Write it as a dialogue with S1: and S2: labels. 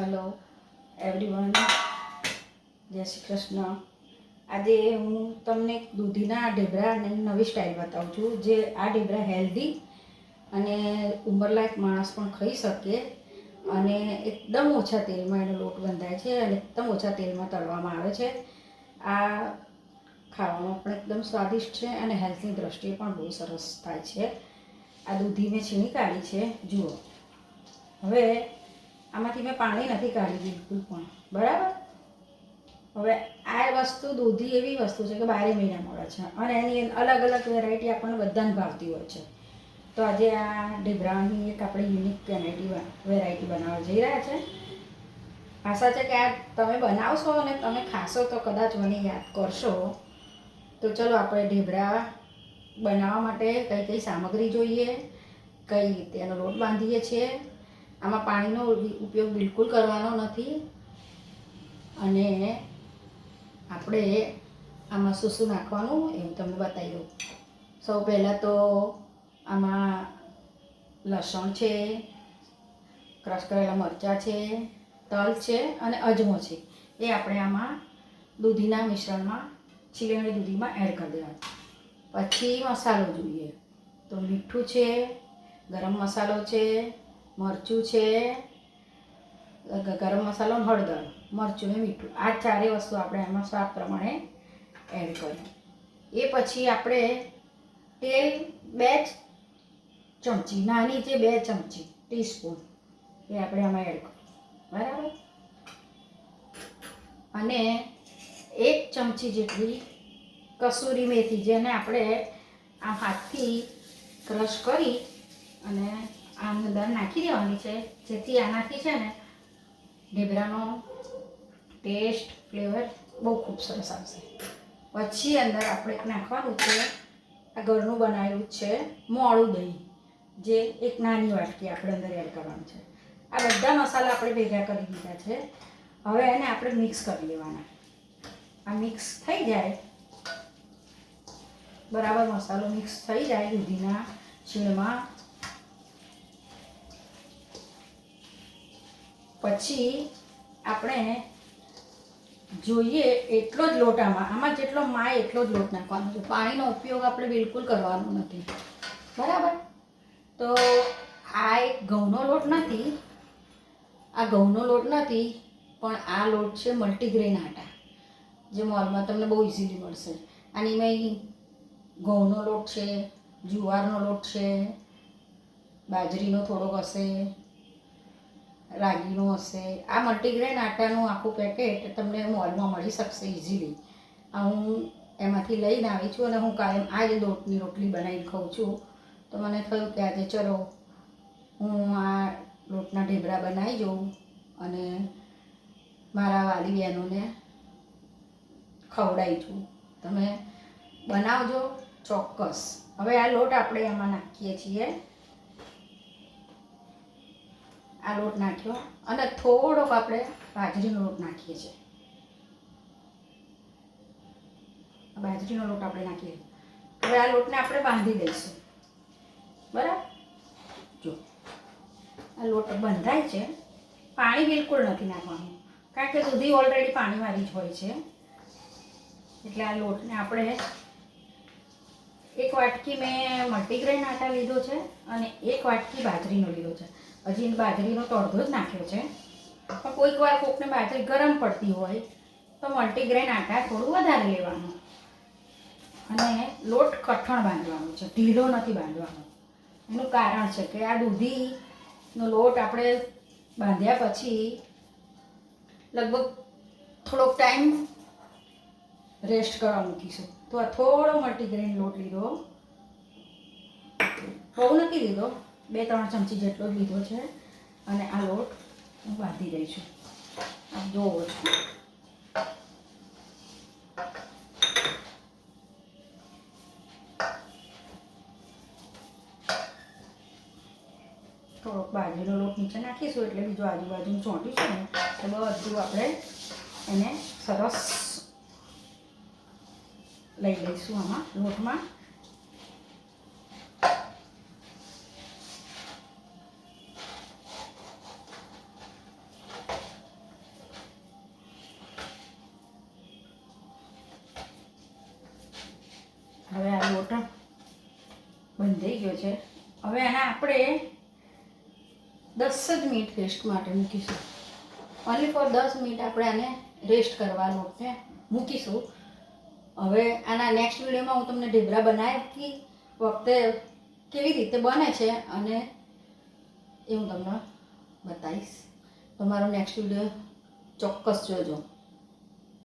S1: Hello everyone જય શ્રી કૃષ્ણ. આજે હું તમને દૂધીના ઢેબરા અને નવી સ્ટાઇલ બતાવું છું, જે આ ઢેબરા હેલ્ધી અને ઉંમરલાયક માણસ પણ ખાઈ શકે અને એકદમ ઓછા તેલમાં એનો લોટ બંધાય છે અને એકદમ ઓછા તેલમાં તળવામાં આવે છે. આ ખાવામાં પણ એકદમ સ્વાદિષ્ટ છે અને હેલ્થની દ્રષ્ટિએ પણ બહુ સરસ થાય છે. આ દૂધી મેં છીણી કાઢી છે, જુઓ. હવે આમાંથી મેં પાણી નથી કાઢી બિલકુલ પણ. બરાબર? હવે આ વસ્તુ દૂધી એવી વસ્તુ છે કે બારે મહિના મળે છે. અને એની અલગ અલગ વેરાયટી આપણને બધાને ભાવતી હોય છે. તો આજે આ ઢેબરાની એક આપણે યુનિક વેરાયટી વેરાયટી બનાવવા જઈ રહ્યા છે. આશા છે કે આ તમે બનાવશો અને તમે ખાશો તો કદાચ મને યાદ કરશો. તો ચલો આપણે ઢેબરા બનાવવા માટે કઈ કઈ સામગ્રી જોઈએ, કઈ રીતે એનો લોટ બાંધીએ છીએ આમાં પાણીનો ઉપયોગ બિલકુલ કરવાનો નથી. અને આપણે આમાં શું શું નાખવાનું એ હું તમને બતાવી દઉં. સૌ પહેલાં તો આમાં લસણ છે, ક્રશ કરેલા મરચાં છે, તલ છે અને અજમો છે. એ આપણે આમાં દૂધીના મિશ્રણમાં છીલેલી દૂધીમાં એડ કરી દેવાનું. પછી મસાલો જોઈએ. તો મીઠું છે, ગરમ મસાલો છે મરચું છે ગરમ મસાલો, હળદર. મરચું ને મીઠું. આ ચારેય વસ્તુ આપણે એમાં સ્વાદ પ્રમાણે એડ કરી એ પછી આપણે તેલ બે ચમચી, નાની જે બે ચમચી, ટીસ્પૂન, એ આપણે આમાં એડ કરીએ. બરાબર? અને એક ચમચી જેટલી કસૂરી મેથી, જેને આપણે આ હાથથી ક્રશ કરી અને આ અંદર નાખી દેવાની છે. જેથી આનાથી છે ને ઢેબરાનો ટેસ્ટ ફ્લેવર બહુ ખૂબ સરસ આવશે. પછી અંદર આપણે નાખવાનું છે, આ ઘરનું બનાવેલું છે મોળું દહીં, જે એક નાની વાટકી આપણે અંદર એડ કરવાનું છે. આ બધા મસાલા આપણે ભેગા કરી દીધા છે. હવે એને આપણે મિક્સ કરી લેવાના. આ મિક્સ થઈ જાય. બરાબર મસાલો મિક્સ થઈ જાય દૂધીના છીણમાં. પછી આપણે જોઈએ એટલો જ લોટ આમાં. આમાં જેટલો માય એટલો જ લોટ નાખવાનો છે. પાણીનો ઉપયોગ આપણે બિલકુલ કરવાનો નથી. બરાબર? તો આ એક ઘઉંનો લોટ નથી. આ ઘઉંનો લોટ નથી, પણ આ લોટ છે મલ્ટીગ્રેન આટા, જે મોલમાં તમને બહુ ઇઝીલી મળશે. અને એમાં ઘઉંનો લોટ છે, જુવારનો લોટ છે, બાજરીનો થોડોક હશે રાગીનો હશે. આ મલ્ટીગ્રેન આટાનું આખું પેકેટ તમને મોલમાં મળી શકશે ઇઝીલી હું એમાંથી લઈને આવી છું અને હું કાયમ આ જ લોટની રોટલી બનાવીને ખાઉં છું. તો મને થયું કે આજે ચલો, હું આ લોટના ઢેબરા બનાવી જોઉં અને મારા વાલી બહેનોને ખવડાવી છું. તમે બનાવજો ચોક્કસ. હવે આ લોટ આપણે એમાં નાખીએ છીએ. આ લોટ નાખ્યો અને થોડોક આપણે બાજરીનો લોટ નાખીએ છીએ. બાજરીનો લોટ આપણે નાખીએ. હવે આ લોટને આપણે બાંધી દઈશું. બરાબર? જો. આ લોટ બંધાય છે. પાણી બિલકુલ નથી નાખવાનું. કારણ કે દૂધી ઓલરેડી પાણીવાળી જ હોય છે. એટલે આ લોટને આપણે એક વાટકી મેં મલ્ટીગ્રેન આટા લીધો છે અને એક વાટકી બાજરીનો લીધો છે. હજી બાજરીનો તો જ નાખ્યો છે. પણ કોઈક વાર કોકને બાજરી ગરમ પડતી હોય, તો મલ્ટીગ્રેન આટા થોડું વધારે લેવાનું. અને લોટ કઠણ બાંધવાનો છે, ઢીલો નથી બાંધવાનો. એનું કારણ છે કે આ દૂધીનો લોટ આપણે બાંધ્યા પછી લગભગ થોડોક ટાઈમ રેસ્ટ કરવા મૂકીશું. તો આ થોડો મલ્ટીગ્રેન લોટ લીધો. બહુ નથી લીધો. બે ત્રણ ચમચી જેટલો જ લીધો છે અને આ લોટ હું બાંધી રહી છું. જોવો છો. થોડોક બાજરીનો લોટ નીચે નાખીશું એટલે બીજું આજુબાજુ ચોંટીશું ને, તો બધું આપણે એને સરસ લઈ લઈશું આમાં લોટમાં. બંધાઈ ગયો છે. હવે આને આપણે દસ જ મિનિટ રેસ્ટ માટે મૂકીશું. ઓનલી ફોર દસ મિનિટ આપણે આને રેસ્ટ કરવાનો છે. મૂકીશું. હવે આના નેક્સ્ટ વિડીયોમાં હું તમને ઢેબરા બનાવી વખતે કેવી રીતે બને છે અને એ હું તમને બતાવીશ. તમારો નેક્સ્ટ વીડિયો ચોક્કસ જોજો.